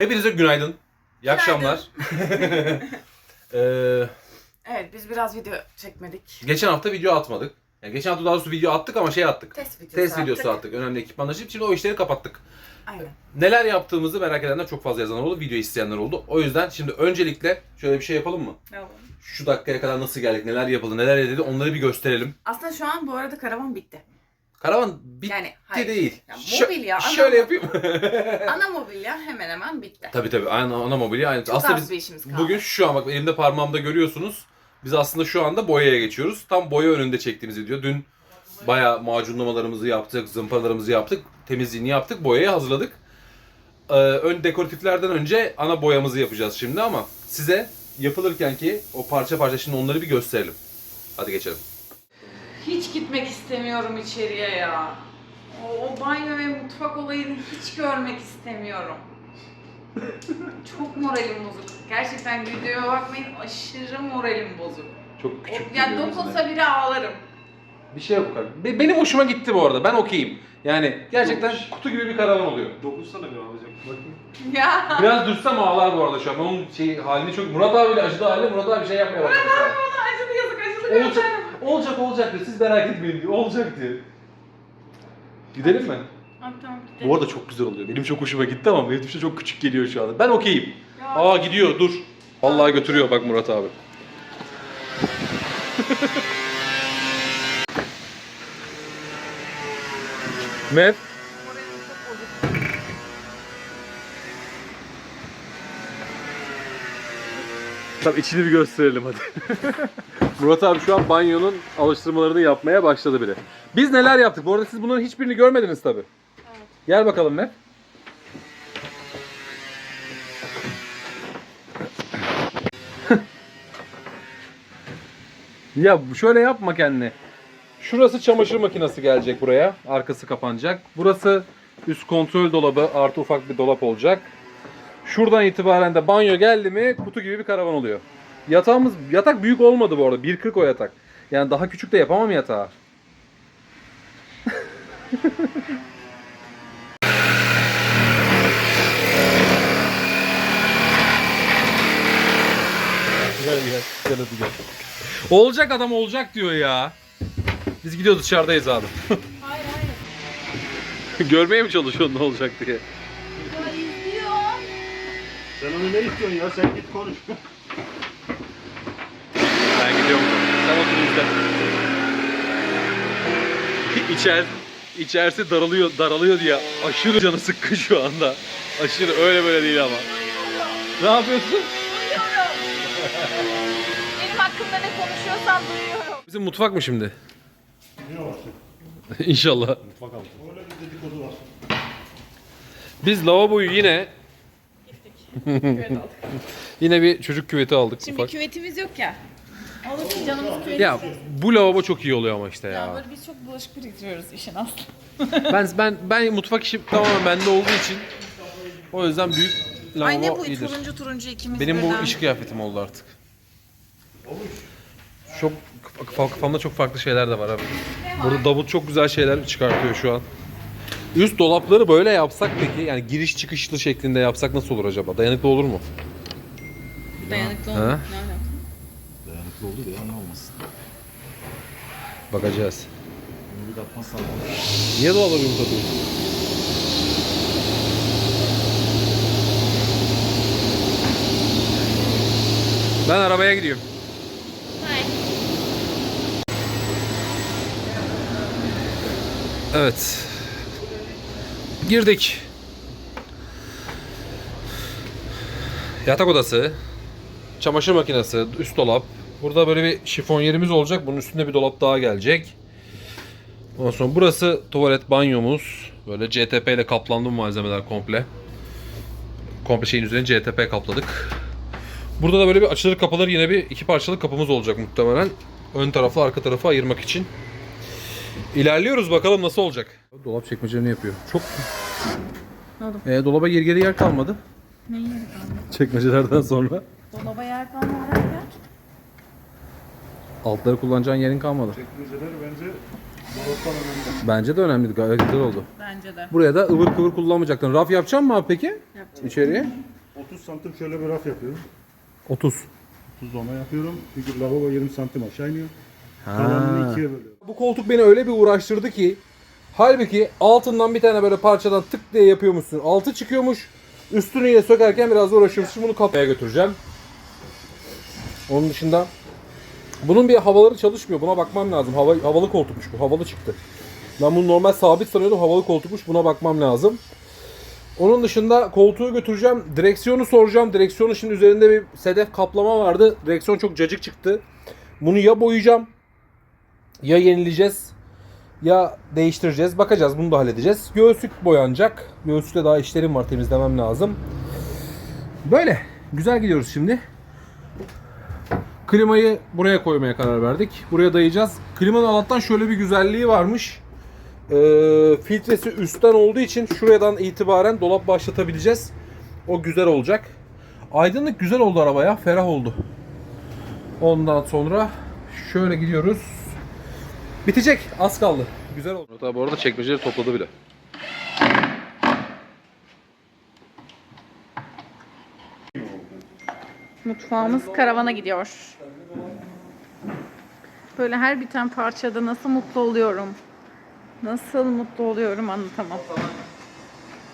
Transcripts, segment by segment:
Hepinize günaydın. İyi akşamlar. Ee, Evet biz biraz video çekmedik. geçen hafta video atmadık. Yani geçen hafta daha doğrusu video attık ama şey attık. Test videosu Test attık. videosu attık. Önemli ekipmanlar için. Şimdi o işleri kapattık. Aynen. Neler yaptığımızı merak edenler çok fazla yazanlar oldu. Video isteyenler oldu. O yüzden şimdi öncelikle şöyle bir şey yapalım mı? Şu dakikaya kadar nasıl geldik, neler yapıldı, neler edildi onları bir gösterelim. Aslında şu an bu arada karavan bitti. Karavan bitti Yani hayır. değil. Ya, Şö- mobilya, ana- şöyle yapayım. Ana mobilya hemen hemen bitti. tabii tabii. Ana, ana mobilya aynı. Çok Aslında az biz bir işimiz kaldı. Bugün şu an bak elimde parmağımda görüyorsunuz. Biz aslında şu anda boyaya geçiyoruz. Tam boya önünde çektiğimiz video. Dün bayağı macunlamalarımızı yaptık, zımparalarımızı yaptık, temizliğini yaptık, boyayı hazırladık. Ee, ön dekoratiflerden önce ana boyamızı yapacağız şimdi ama size yapılırken ki o parça parça şimdi onları bir gösterelim. Hadi geçelim. Hiç gitmek istemiyorum içeriye ya. O, o banyo ve mutfak olayını hiç görmek istemiyorum. Çok moralim bozuk. Gerçekten videoya bakmayın aşırı moralim bozuk. Çok O, ya dokunsa biri ağlarım. Bir şey yok. Be- Benim hoşuma gitti bu arada. Ben okeyim. Yani gerçekten kutu gibi bir karavan oluyor. Dokunsana bir alacak. Bakayım. Ya. Biraz dursam ağlar bu arada şu an. Ben Onun şey, halini çok... Murat abiyle acıdı halde Murat abi şey yapmaya başladı. şu an. Acıdı yazık acıdı gösterim. Olacak olacak diyor. Siz merak etmeyin diyor. Olacak diyor. Gidelim mi? Abi tamam gidelim. Bu arada çok güzel oluyor. Benim çok hoşuma gitti ama benim işte çok küçük geliyor şu anda. Ben okeyim. Ya. Aa gidiyor dur. Vallahi götürüyor bak Murat abi. Mev. Moralim çok bozuk. Tamam içini bir gösterelim hadi. Murat abi şu an banyonun alıştırmalarını yapmaya başladı bile. Biz neler yaptık? Bu arada siz bunların hiçbirini görmediniz tabi. Evet. Gel bakalım Mev. ya şöyle yapma kendini. Şurası çamaşır makinesi gelecek buraya. Arkası kapanacak. Burası üst kontrol dolabı artı ufak bir dolap olacak. Şuradan itibaren de banyo geldi mi kutu gibi bir karavan oluyor. Yatağımız yatak büyük olmadı bu arada. 1.40 o yatak. Yani daha küçük de yapamam yatağı. Gel gel. Gel hadi gel. Olacak adam olacak diyor ya. Biz gidiyoruz dışarıdayız abi. Hayır hayır. Görmeye mi çalışıyorsun ne olacak diye. Sen onu ne istiyorsun ya? Sen git konuş. Ben gidiyorum. Sen otur izle. İçer, içerisi daralıyor, daralıyor diye aşırı canı sıkkın şu anda. Aşırı öyle böyle değil ama. Ne yapıyorsun? Duyuyorum. Benim hakkımda ne konuşuyorsan duyuyorum. Bizim mutfak mı şimdi? Ne var? İnşallah. Mutfak altı. Öyle bir dedikodu var. Biz lavaboyu yine Aldık. yine bir çocuk küveti aldık Şimdi ufak. küvetimiz yok ya. Olur ki canımız küveti. Ya bu lavabo çok iyi oluyor ama işte Ya ya. böyle biz çok bulaşık biriktiriyoruz işin aslı. Ben ben ben mutfak işi tamamen bende olduğu için o yüzden büyük Ay ne lavabo bu iyidir. turuncu turuncu ikimiz Benim birden. bu iş kıyafetim oldu artık. Çok kaf- kafamda çok farklı şeyler de var abi. Burada Davut çok güzel şeyler çıkartıyor şu an. Üst dolapları böyle yapsak peki yani giriş çıkışlı şeklinde yapsak nasıl olur acaba? Dayanıklı olur mu? Dayanıklı Ha? olmak ne alaka? Dayanıklı oldu da yanına olmasın. Bakacağız. Bunu bir katmazsan Niye dolapları yumuşatıyorsun? Ben arabaya gidiyorum. Evet. Girdik. Yatak odası, çamaşır makinesi, üst dolap. Burada böyle bir şifon yerimiz olacak. Bunun üstünde bir dolap daha gelecek. Ondan sonra burası tuvalet banyomuz. Böyle CTP ile kaplandı malzemeler komple. Komple şeyin üzerine CTP kapladık. Burada da böyle bir açılır kapanır yine bir iki parçalı kapımız olacak muhtemelen. Ön tarafı arka tarafı ayırmak için. İlerliyoruz bakalım nasıl olacak. Dolap çekmecelerini yapıyor. Çok... Ne oldu? E, dolaba geri geri yer kalmadı. Ne yeri kaldı? Çekmecelerden sonra. Dolaba yer kalmadı derken? Altları kullanacağın yerin kalmadı. çekmeceler bence Dolaptan önemli. Bence de önemliydi. Gayet güzel oldu. Bence de. Buraya da ıvır kıvır kullanmayacaktın. Raf yapacak mı abi peki? Yapacağım. İçeriye? 30 santim şöyle bir raf yapıyorum. 30. 30 dona yapıyorum. Çünkü lavabo 20 santim aşağı iniyor. Kalanını ikiye bölüyorum. Bu koltuk beni öyle bir uğraştırdı ki halbuki altından bir tane böyle parçadan tık diye yapıyormuşsun. Altı çıkıyormuş. Üstünü yine sökerken biraz uğraşıyormuş. Şimdi bunu kafaya götüreceğim. Onun dışında bunun bir havaları çalışmıyor. Buna bakmam lazım. Hava, havalı koltukmuş bu. Havalı çıktı. Ben bunu normal sabit sanıyordum. Havalı koltukmuş. Buna bakmam lazım. Onun dışında koltuğu götüreceğim. Direksiyonu soracağım. Direksiyonun şimdi üzerinde bir sedef kaplama vardı. Direksiyon çok cacık çıktı. Bunu ya boyayacağım ya yenileyeceğiz ya değiştireceğiz. Bakacağız bunu da halledeceğiz. Göğüslük boyanacak. Göğüslükte daha işlerim var temizlemem lazım. Böyle. Güzel gidiyoruz şimdi. Klimayı buraya koymaya karar verdik. Buraya dayayacağız. Klimanın alttan şöyle bir güzelliği varmış. Ee, filtresi üstten olduğu için şuradan itibaren dolap başlatabileceğiz. O güzel olacak. Aydınlık güzel oldu arabaya. Ferah oldu. Ondan sonra şöyle gidiyoruz. Bitecek. Az kaldı. Güzel oldu. Hatta bu arada çekmeceleri topladı bile. Mutfağımız karavana gidiyor. Böyle her biten parçada nasıl mutlu oluyorum. Nasıl mutlu oluyorum anlatamam.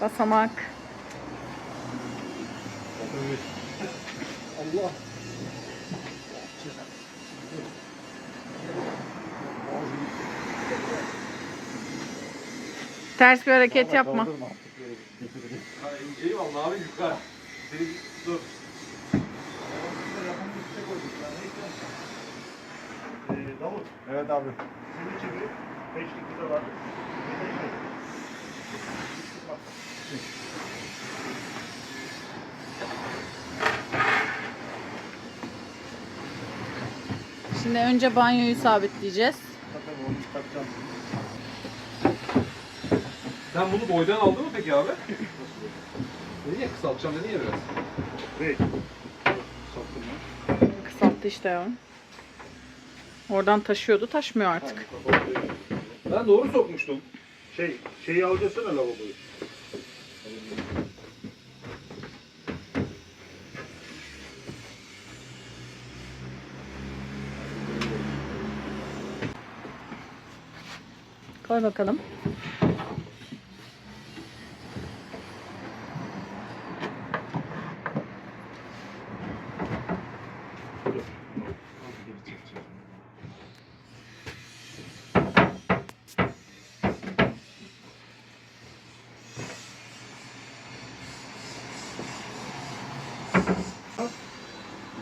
Basamak. Allah. Ters bir hareket yapma. Eyvallah abi yukarı. Dur. Ee, Davut. Evet abi. Beşlik de var. Şimdi önce banyoyu sabitleyeceğiz. Zaten onu çıkartacağım. Sen bunu boydan aldın mı peki abi? Niye kısaltacağım dedin ya biraz. Ya. Kısalttı işte ya. Oradan taşıyordu, taşmıyor artık. Ben doğru sokmuştum. Şey, şeyi alacaksana lavaboyu. Koy bakalım.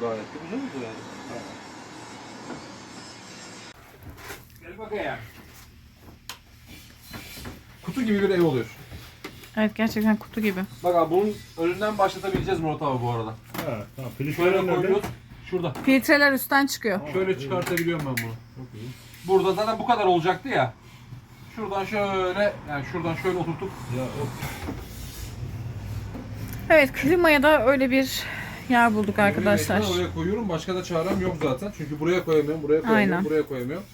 Gayet de güzel oldu yani. Gel bakayım. Kutu gibi bir ev oluyor. Evet gerçekten kutu gibi. Bak abi bunun önünden başlatabileceğiz Murat abi bu arada. Ha, tamam. Şöyle nerede? koyuyoruz. Şurada. Filtreler üstten çıkıyor. Şöyle çıkartabiliyorum ben bunu. Çok iyi. Burada zaten bu kadar olacaktı ya. Şuradan şöyle, yani şuradan şöyle oturtup Ya o Evet klimaya da öyle bir yer bulduk arkadaşlar. Oraya koyuyorum. Başka da çarem yok zaten. Çünkü buraya koyamıyorum, buraya koyamıyorum, Aynen. buraya koyamıyorum.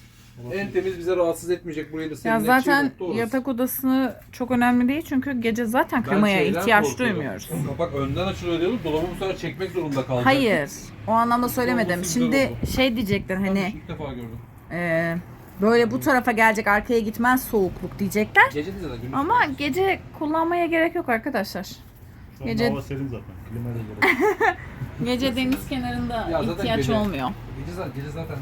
En temiz bize rahatsız etmeyecek burayı da Ya serinletecek zaten yatak odası çok önemli değil çünkü gece zaten klimaya ihtiyaç korkuyorum. duymuyoruz. Kapak önden açılıyor diyorduk. Dolabı bu sefer çekmek zorunda kalacak. Hayır. O anlamda söylemedim. Olması güzel Şimdi oldu. şey diyecekler Ben hani ilk defa gördüm. e, böyle bu tarafa gelecek arkaya gitmez soğukluk diyecekler. Gece de zaten gündüz. Ama gece kullanmaya gerek yok arkadaşlar. şu Gece- hava serin zaten. Klimaya da gerek. Gece deniz kenarında Ya zaten ihtiyaç gece- olmuyor. Gece zaten, gece zaten.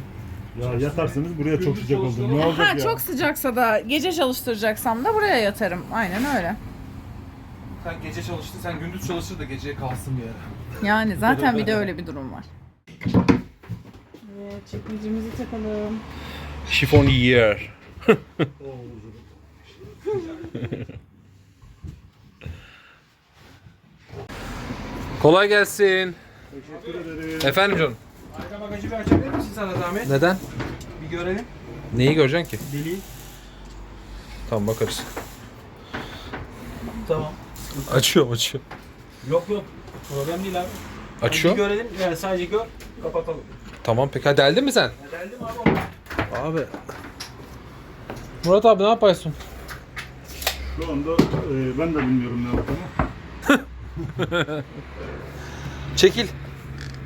Ya yatarsınız buraya çok sıcak oldu. Ne olacak Ha ya? çok sıcaksa da gece çalıştıracaksam da buraya yatarım. Aynen öyle. Sen gece çalıştın, sen gündüz çalışır da geceye kalsın bir yere. Yani zaten bir de öyle bir durum var. Evet, çekmecemizi takalım. Şifon yer. Kolay gelsin. Teşekkür ederim. Efendim canım. Arka bagajı bir açabilir misin sana zahmet? Neden? Bir görelim. Neyi göreceksin ki? Deliği. Tamam bakarız. Tamam. Açıyorum açıyorum. Yok yok. Problem değil abi. Açıyor. Bir görelim. Yani sadece gör. Kapatalım. Tamam peki. Ha deldin mi sen? Ya deldim abi. Abi. Murat abi ne yapıyorsun? Şu anda e, ben de bilmiyorum ne yaptığımı. Çekil.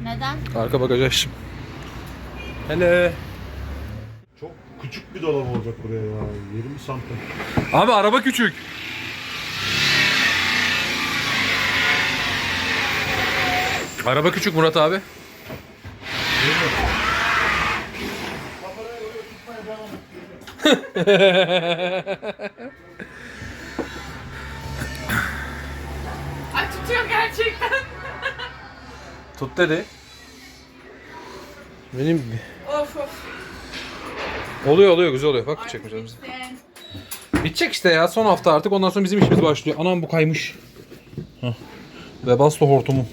Neden? Arka bagajı açtım. Hele. Çok küçük bir dolap olacak buraya ya. 20 santim. Abi araba küçük. Araba küçük Murat abi. Tut dedi. Benim of of. oluyor oluyor güzel oluyor. Bak çekmiş önümüzde. Bitecek işte ya son hafta artık ondan sonra bizim işimiz başlıyor. Anam bu kaymış. Heh. Ve bastı hortumu.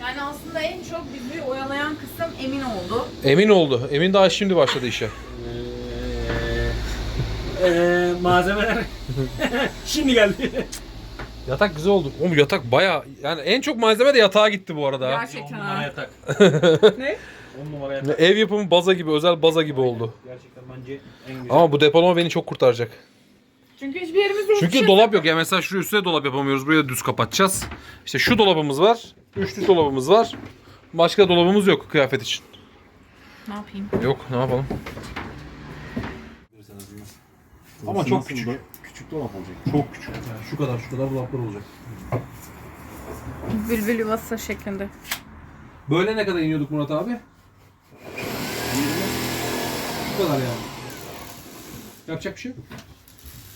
Yani aslında en çok bizi oyalayan kısım Emin oldu. Emin oldu. Emin daha şimdi başladı işe. Eee malzemeler şimdi geldi. Yatak güzel oldu. Oğlum yatak baya yani en çok malzeme de yatağa gitti bu arada. Gerçekten ha. yatak. Ne? 10 numara yatak. Ev yapımı baza gibi, özel baza gibi oldu. Gerçekten bence en güzel. Ama bu depolama beni çok kurtaracak. Çünkü hiçbir yerimiz yok. Çünkü dolap yok. Yani mesela şuraya üstüne dolap yapamıyoruz. Buraya düz kapatacağız. İşte şu dolabımız var. Üçlü dolabımız var. Başka dolabımız yok kıyafet için. Ne yapayım? Yok ne yapalım? Ama çok küçük. Küçük dolap olacak. Çok küçük. Yani şu kadar şu kadar dolaplar olacak. Bülbül yuvası şeklinde. Böyle ne kadar iniyorduk Murat abi? Bu kadar yani. Yapacak bir şey yok.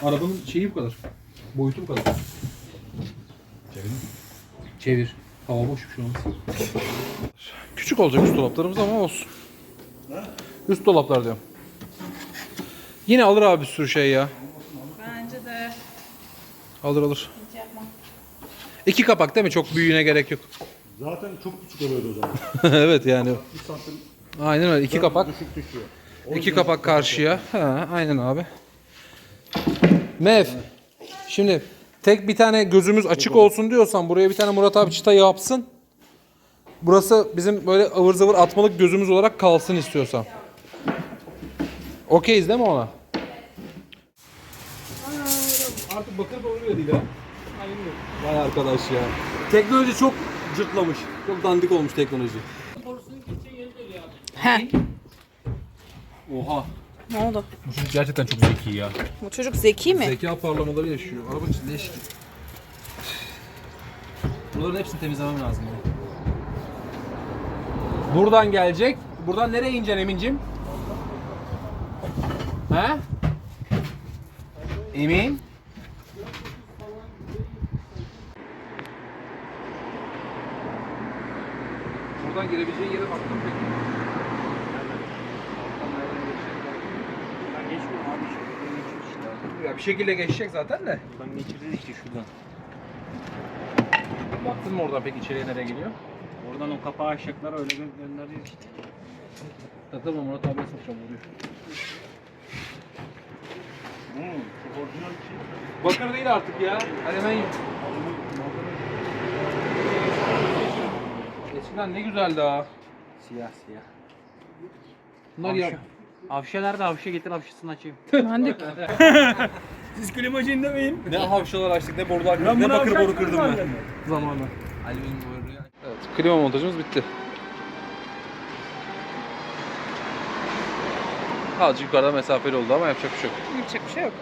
Arabanın şeyi bu kadar. Boyutu bu kadar. Çevir. Çevir. Hava boş bir şey olmaz. Küçük olacak üst dolaplarımız ama olsun. Üst dolaplar diyorum. Yine alır abi bir sürü şey ya. Alır alır. İki kapak değil mi? Çok büyüğüne gerek yok. Zaten çok küçük oluyordu o zaman. evet yani. 1 santim Aynen öyle. İki kapak. düşük düşüyor. İki kapak karşıya. Ha, aynen abi. Mev. Şimdi tek bir tane gözümüz açık olsun diyorsan buraya bir tane Murat abi çıta yapsın. Burası bizim böyle ıvır zıvır atmalık gözümüz olarak kalsın istiyorsan. Okeyiz değil mi ona? Artık bakır oluyor değil ha. Vay arkadaş ya. Teknoloji çok cırtlamış. Çok dandik olmuş teknoloji. He. Oha. Ne oldu? Bu çocuk gerçekten çok zeki ya. Bu çocuk zeki mi? Zeka parlamaları yaşıyor. Araba içinde eşki. Bunların hepsini temizlemem lazım. ya. Buradan gelecek. Buradan nereye ineceksin Emin'cim? He? Emin? Girebileceği yere baktım peki. Ben geçmiyorum abi. Ya bir şekilde geçecek zaten de. Buradan geçireceğiz işte şuradan. Baktın mı oradan peki içeriye nereye geliyor? Oradan o kapağı açacaklar öyle gö- göndereceğiz işte. Takılma Murat abiye sokacağım vuruyor. Hmm, çok orijinal bir şey. Bakır değil artık ya. Alüminyum. Eskiden ne güzeldi ha. Siyah siyah. Bunlar ya. Avşa nerede? Avşa getir avşasını açayım. Ben de Siz klimacıyım demeyin. Ne havşalar açtık ne borular kırdık ne bakır boru kırdım ben. Zamanla. Alüminyum boru. Evet klima montajımız bitti. Azıcık yukarıda mesafeli oldu ama yapacak bir şey yok. yapacak bir şey yok.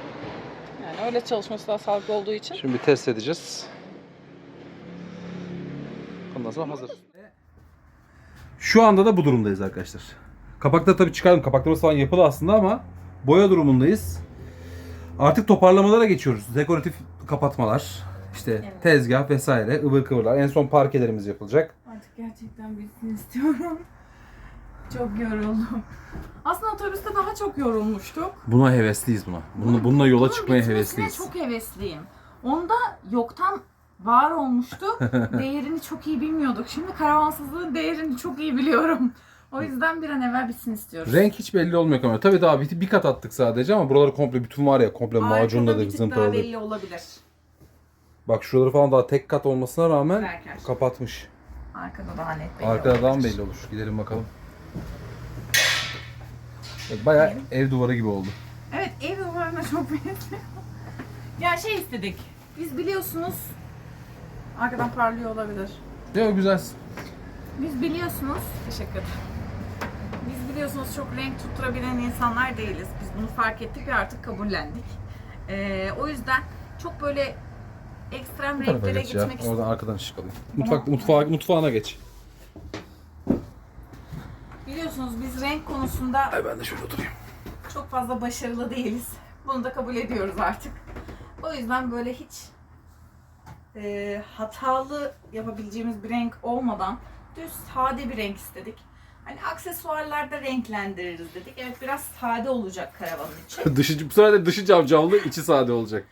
Yani öyle çalışması daha sağlıklı olduğu için. Şimdi bir test edeceğiz. Ondan sonra hazır. Şu anda da bu durumdayız arkadaşlar. Kapakta tabii çıkardım. Kapaklarımız falan yapılı aslında ama boya durumundayız. Artık toparlamalara geçiyoruz. Dekoratif kapatmalar, işte Evet. tezgah vesaire, ıvır kıvırlar. En son parkelerimiz yapılacak. Artık gerçekten bitsin istiyorum. Çok yoruldum. Aslında otobüste daha çok yorulmuştuk. Buna hevesliyiz buna. Bunu, bununla yola Bunun çıkmaya hevesliyiz. çok hevesliyim. Onda yoktan var olmuştu. değerini çok iyi bilmiyorduk. Şimdi karavansızlığın değerini çok iyi biliyorum. O yüzden bir an evvel bitsin istiyoruz. Renk hiç belli olmuyor kamera. Tabii daha bir, bir kat attık sadece ama buraları komple bütün var ya komple Arkada macunladık, bir tık daha zımpaladık. belli olabilir. Bak şuraları falan daha tek kat olmasına rağmen Berker. kapatmış. Arkada daha net belli Arkadan olabilir. belli olur. Gidelim bakalım. Evet, bayağı ev duvarı gibi oldu. Evet ev duvarına çok benziyor. ya şey istedik. Biz biliyorsunuz arkadan parlıyor olabilir. Ya güzelsin. Biz biliyorsunuz teşekkür ederim. Biz biliyorsunuz çok renk tutturabilen insanlar değiliz. Biz bunu fark ettik ve artık kabullendik. Ee, o yüzden çok böyle ekstrem Bu tarafa renklere geç ya. gitmek istiyorum. Oradan arkadan ışık alayım. Mutfak, mutfağa, mutfağına geç. Biliyorsunuz biz renk konusunda Ay ben de şöyle oturayım. çok fazla başarılı değiliz. Bunu da kabul ediyoruz artık. O yüzden böyle hiç e, hatalı yapabileceğimiz bir renk olmadan düz sade bir renk istedik. Hani aksesuarlarda renklendiririz dedik. Evet biraz sade olacak karavanın içi. dışı, bu sefer de dışı cavcavlı, içi sade olacak.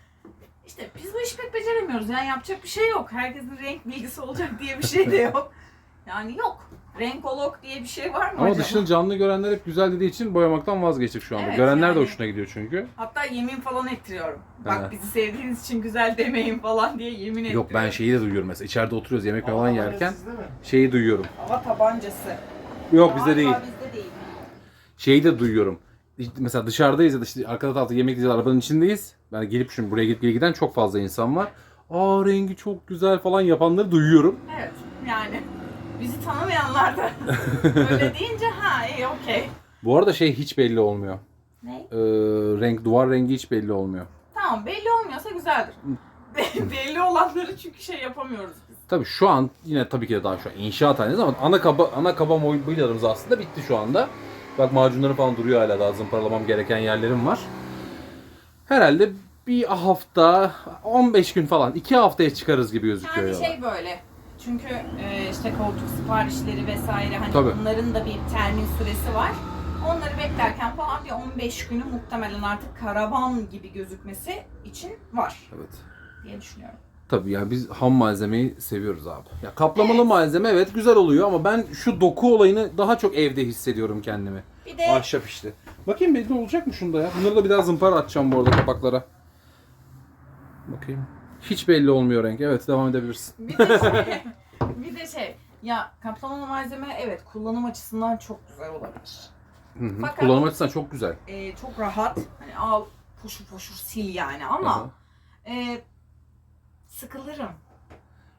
İşte biz bu işi pek beceremiyoruz. Yani yapacak bir şey yok. Herkesin renk bilgisi olacak diye bir şey de yok. Yani yok. Renkolog diye bir şey var mı Ama acaba? dışını canlı görenler hep güzel dediği için boyamaktan vazgeçtik şu anda. Evet, görenler de yani. hoşuna gidiyor çünkü. Hatta yemin falan ettiriyorum. Bak He. bizi sevdiğiniz için güzel demeyin falan diye yemin ettiriyorum. Yok ben şeyi de duyuyorum mesela. İçeride oturuyoruz yemek falan yerken Sizde mi? şeyi duyuyorum. Hava tabancası. Yok bizde Galiba değil. Bizde değil. Şeyi de duyuyorum. Mesela dışarıdayız ya da işte arkada tarafta yemek yiyeceğiz arabanın içindeyiz. Ben gelip şimdi buraya gidip giden çok fazla insan var. Aa rengi çok güzel falan yapanları duyuyorum. Evet yani bizi tanımayanlar da öyle deyince ha iyi okey. Bu arada şey hiç belli olmuyor. Ne? Ee, renk duvar rengi hiç belli olmuyor. Tamam belli olmuyorsa güzeldir. belli olanları çünkü şey yapamıyoruz biz. Tabii şu an yine tabii ki de daha şu an inşaat halindeyiz ama ana kaba ana kaba mobilyalarımız aslında bitti şu anda. Bak macunları falan duruyor hala daha zımparalamam gereken yerlerim var. Herhalde bir hafta 15 gün falan 2 haftaya çıkarız gibi gözüküyor. Yani şey böyle. Çünkü e, işte koltuk siparişleri vesaire hani Tabii. onların da bir termin süresi var. Onları beklerken falan bir 15 günü muhtemelen artık karavan gibi gözükmesi için var Evet. diye düşünüyorum. Tabii yani biz ham malzemeyi seviyoruz abi. Ya kaplamalı malzeme evet güzel oluyor ama ben şu doku olayını daha çok evde hissediyorum kendimi. Bir de Ahşap işte. Bakayım belli olacak mı şunda ya? Bunları da bir daha zımpara atacağım bu arada kapaklara. Bakayım. Hiç belli olmuyor renk. Evet devam edebilirsin. bir de şey, bir de şey ya kaplamalı malzeme evet kullanım açısından çok güzel olabilir. Hı hı. Fakat- Kullanım açısından çok güzel. E, çok rahat. Hani al poşur poşur sil yani ama e, sıkılırım.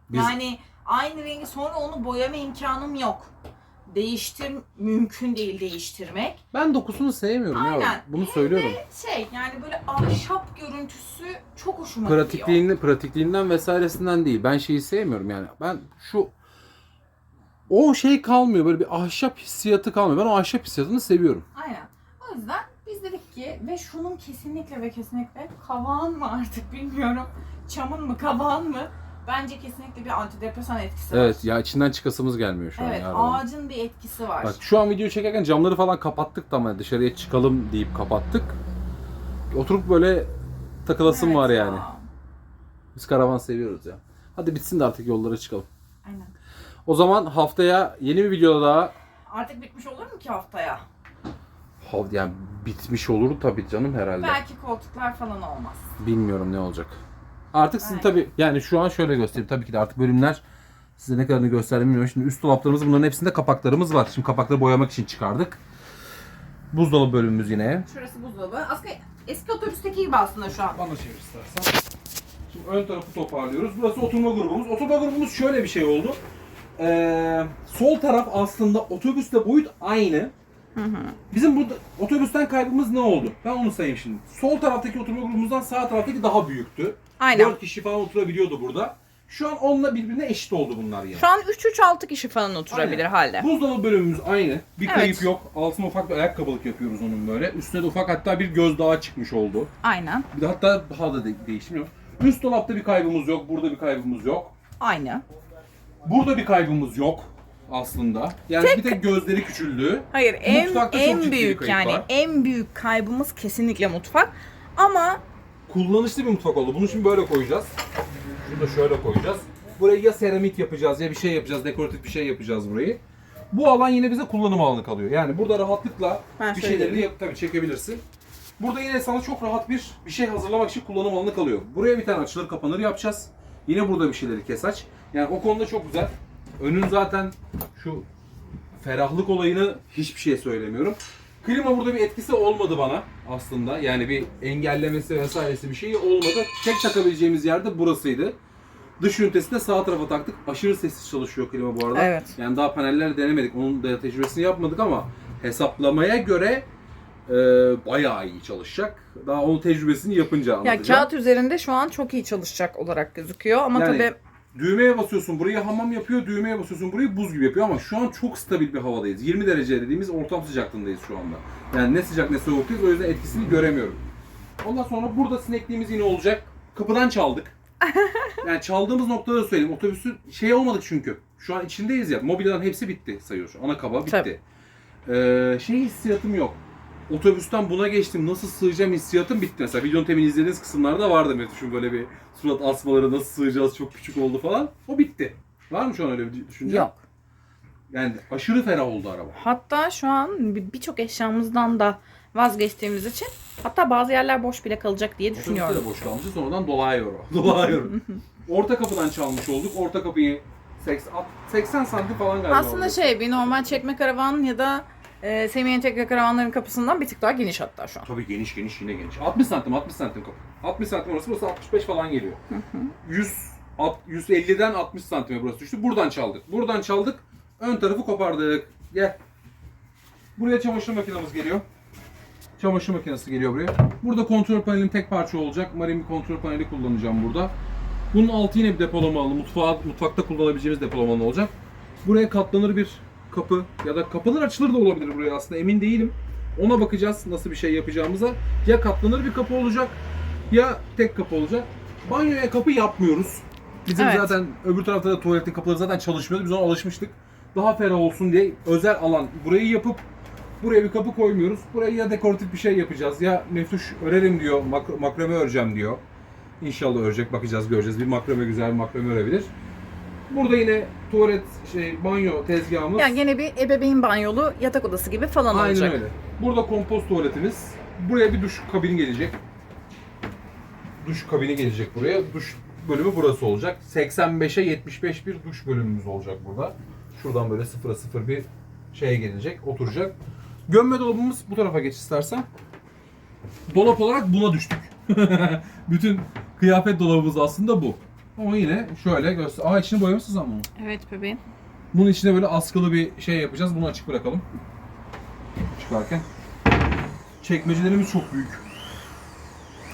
Biz Yani aynı rengi sonra onu boyama imkanım yok. Değiştir mümkün değil değiştirmek. ben dokusunu sevmiyorum ya. Aynen. Bunu söylüyorum. Şey yani böyle ahşap görüntüsü çok hoşuma gidiyor. Pratikliğinden, pratikliğinden vesairesinden değil. Ben şeyi sevmiyorum yani. Ben şu o şey kalmıyor. Böyle bir ahşap hissiyatı kalmıyor. Ben o ahşap hissiyatını seviyorum. Aynen. O yüzden biz dedik ki ve şunun kesinlikle ve kesinlikle kavağın mı artık bilmiyorum. Çamın mı kavağın mı? Bence kesinlikle bir antidepresan etkisi var. Evet ya içinden çıkasımız gelmiyor şu an Evet ya arabanın. ağacın bir etkisi var. Bak şu an video çekerken camları falan kapattık da ama dışarıya çıkalım deyip kapattık. Oturup böyle takılasım Evet var ya. yani. Biz karavan seviyoruz ya. Hadi bitsin de artık yollara çıkalım. Aynen. O zaman haftaya yeni bir videoda daha Artık bitmiş olur mu ki haftaya? Ha- yani bitmiş olur tabii canım herhalde. Belki koltuklar falan olmaz. Bilmiyorum ne olacak. Artık sizin tabii yani şu an şöyle göstereyim. Tabii ki de artık bölümler size ne kadarını gösterdim bilmiyorum. Şimdi üst dolaplarımız bunların hepsinde kapaklarımız var. Şimdi kapakları boyamak için çıkardık. Buzdolabı bölümümüz yine. Şurası buzdolabı. Aslında eski otobüsteki gibi aslında şu an. Bana çevir istersen. Şimdi ön tarafı toparlıyoruz. Burası oturma grubumuz. Oturma grubumuz şöyle bir şey oldu. Ee, sol taraf aslında otobüsle boyut aynı. Bizim burada otobüsten kaybımız ne oldu? Ben onu sayayım şimdi. Sol taraftaki oturma grubumuzdan sağ taraftaki daha büyüktü. Aynen. 4 kişi falan oturabiliyordu burada. Şu an onunla birbirine eşit oldu bunlar yani. Şu an 3-3-6 kişi falan oturabilir Aynen. halde. Buzdolabı bölümümüz aynı. Bir Evet. kayıp yok. Altına ufak bir ayakkabılık yapıyoruz onun böyle. Üstüne de ufak hatta bir göz daha çıkmış oldu. Aynen. Bir de hatta daha da de- değişim yok. Üst dolapta bir kaybımız yok. Burada bir kaybımız yok. Aynı. Burada bir kaybımız yok aslında. Yani bir tek gözleri küçüldü. Hayır en Mutfakta en büyük yani var. en büyük kaybımız kesinlikle mutfak. Ama Kullanışlı bir mutfak oldu. Bunu şimdi böyle koyacağız. Şunu da şöyle koyacağız. Buraya ya seramik yapacağız ya bir şey yapacağız. Dekoratif bir şey yapacağız burayı. Bu alan yine bize kullanım alanı kalıyor. Yani burada rahatlıkla Ben bir şeyleri yap, tabii çekebilirsin. Burada yine sana çok rahat bir bir şey hazırlamak için kullanım alanı kalıyor. Buraya bir tane açılır kapanır yapacağız. Yine burada bir şeyleri kes aç. Yani o konuda çok güzel. Önün zaten şu ferahlık olayını hiçbir şey söylemiyorum. Klima burada bir etkisi olmadı bana aslında. Yani bir engellemesi vesairesi bir şey olmadı. Tek takabileceğimiz yerde burasıydı. Dış ünitesi de sağ tarafa taktık. Aşırı sessiz çalışıyor klima bu arada. Evet. Yani daha paneller denemedik. Onun da tecrübesini yapmadık ama hesaplamaya göre e, bayağı iyi çalışacak. Daha onun tecrübesini yapınca Ya anlatacağım. kağıt üzerinde şu an çok iyi çalışacak olarak gözüküyor ama Yani tabii Düğmeye basıyorsun burayı hamam yapıyor, düğmeye basıyorsun burayı buz gibi yapıyor ama şu an çok stabil bir havadayız. 20 derece dediğimiz ortam sıcaklığındayız şu anda. Yani ne sıcak ne soğuktayız o yüzden etkisini göremiyorum. Ondan sonra burada sinekliğimiz yine olacak. Kapıdan çaldık. Yani çaldığımız noktada da söyleyeyim. Otobüsün şey olmadık çünkü. Şu an içindeyiz ya. Mobilyaların hepsi bitti sayıyor. Ana kaba bitti. Ee, şey hissiyatım yok. Otobüsten buna geçtim. Nasıl sığacağım hissiyatım bitti. Mesela videonun temin izlediğiniz kısımlarda vardı Metuş'un böyle bir surat asmaları nasıl sığacağız çok küçük oldu falan. O bitti. Var mı şu an öyle bir düşünce? yok. Yani aşırı ferah oldu araba. Hatta şu an bir- birçok eşyamızdan da vazgeçtiğimiz için hatta bazı yerler boş bile kalacak diye Otobüste düşünüyorum. de boş kalmıştı. Sonradan dolayıyor o. Dolayıyor. Orta kapıdan çalmış olduk. Orta kapıyı 80, 80 santim falan galiba. Aslında oldu. şey bir normal çekme karavan ya da e, semi entegre karavanların kapısından bir tık daha geniş hatta şu an. Tabii geniş geniş yine geniş. 60 santim 60 santim kapı. 60 santim orası burası 65 falan geliyor. 100 alt- 150'den 60 santime burası düştü. Buradan çaldık. Buradan çaldık. Ön tarafı kopardık. Gel. Buraya çamaşır makinemiz geliyor. Çamaşır makinesi geliyor buraya. Burada kontrol panelim tek parça olacak. Marin bir kontrol paneli kullanacağım burada. Bunun altı yine bir depolama alanı. Mutfağa, mutfakta kullanabileceğimiz depolama alanı olacak. Buraya katlanır bir kapı ya da kapılar açılır da olabilir buraya aslında emin değilim. Ona bakacağız nasıl bir şey yapacağımıza. Ya katlanır bir kapı olacak ya tek kapı olacak. Banyoya kapı yapmıyoruz. Bizim Evet. zaten öbür tarafta da tuvaletin kapıları zaten çalışmıyordu. Biz ona alışmıştık. Daha ferah olsun diye özel alan burayı yapıp buraya bir kapı koymuyoruz. Buraya ya dekoratif bir şey yapacağız ya meftuş örerim diyor, mak- makrame öreceğim diyor. İnşallah örecek, bakacağız, göreceğiz. Bir makrame güzel bir makrame örebilir. Burada yine tuvalet, şey, banyo tezgahımız. Yani gene bir ebeveyn banyolu yatak odası gibi falan Aynen olacak. öyle. Burada kompost tuvaletimiz. Buraya bir duş kabini gelecek. Duş kabini gelecek buraya. Duş bölümü burası olacak. 85'e 75 bir duş bölümümüz olacak burada. Şuradan böyle sıfıra sıfır bir şey gelecek, oturacak. Gömme dolabımız bu tarafa geç istersen. Dolap olarak buna düştük. Bütün kıyafet dolabımız aslında bu. Ama yine şöyle göster. Aa içini boyamışsınız ama. Evet bebeğim. Bunun içine böyle askılı bir şey yapacağız. Bunu açık bırakalım. Çıkarken. Çekmecelerimiz çok büyük.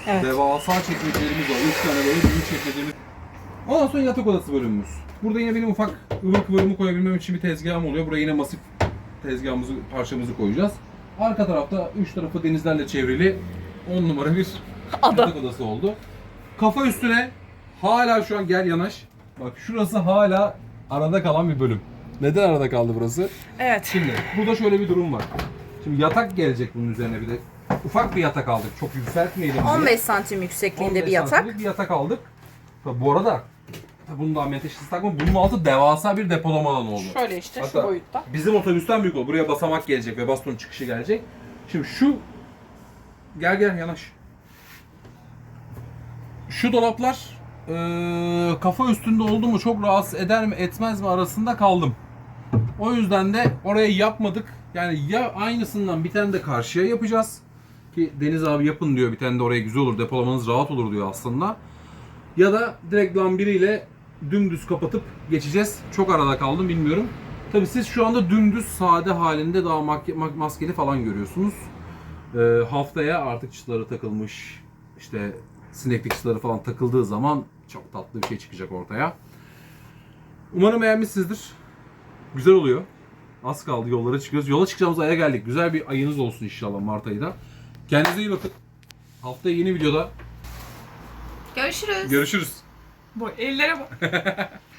Evet. Devasa çekmecelerimiz var. 3 tane böyle büyük çekmecelerimiz. Ondan sonra yatak odası bölümümüz. Burada yine benim ufak ıvır kıvırımı koyabilmem için bir tezgahım oluyor. Buraya yine masif tezgahımızı, parçamızı koyacağız. Arka tarafta üç tarafı denizlerle çevrili 10 numara bir Ada. yatak odası oldu. Kafa üstüne hala şu an gel yanaş. Bak şurası hala arada kalan bir bölüm. Neden arada kaldı burası? Evet. Şimdi burada şöyle bir durum var. Şimdi yatak gelecek bunun üzerine bir de. Ufak bir yatak aldık. Çok yükseltmeyelim diye. 15 santim yüksekliğinde 15 bir yatak. santimlik bir yatak aldık. Tabii bu arada tabii bunun da menteşesi takma. Bunun altı devasa bir depolama alanı oldu. Şöyle işte Hatta şu boyutta. Bizim otobüsten büyük oldu. Buraya basamak gelecek ve baston çıkışı gelecek. Şimdi şu gel gel yanaş. Şu dolaplar eee, kafa üstünde oldu mu çok rahatsız eder mi etmez mi arasında kaldım. O yüzden de oraya yapmadık. Yani ya aynısından bir tane de karşıya yapacağız. Ki Deniz abi yapın diyor bir tane de oraya güzel olur depolamanız rahat olur diyor aslında. Ya da direkt lambiriyle dümdüz kapatıp geçeceğiz. Çok arada kaldım bilmiyorum. Tabii siz şu anda dümdüz sade halinde daha maskeli falan görüyorsunuz. Ee, haftaya artık çıtaları takılmış işte sineklik çıtaları falan takıldığı zaman çok tatlı bir şey çıkacak ortaya. Umarım beğenmişsinizdir. Güzel oluyor. Az kaldı yollara çıkıyoruz. Yola çıkacağımız aya geldik. Güzel bir ayınız olsun inşallah Mart ayı da. Kendinize iyi bakın. Haftaya yeni videoda Görüşürüz. görüşürüz. Bu ellere bak.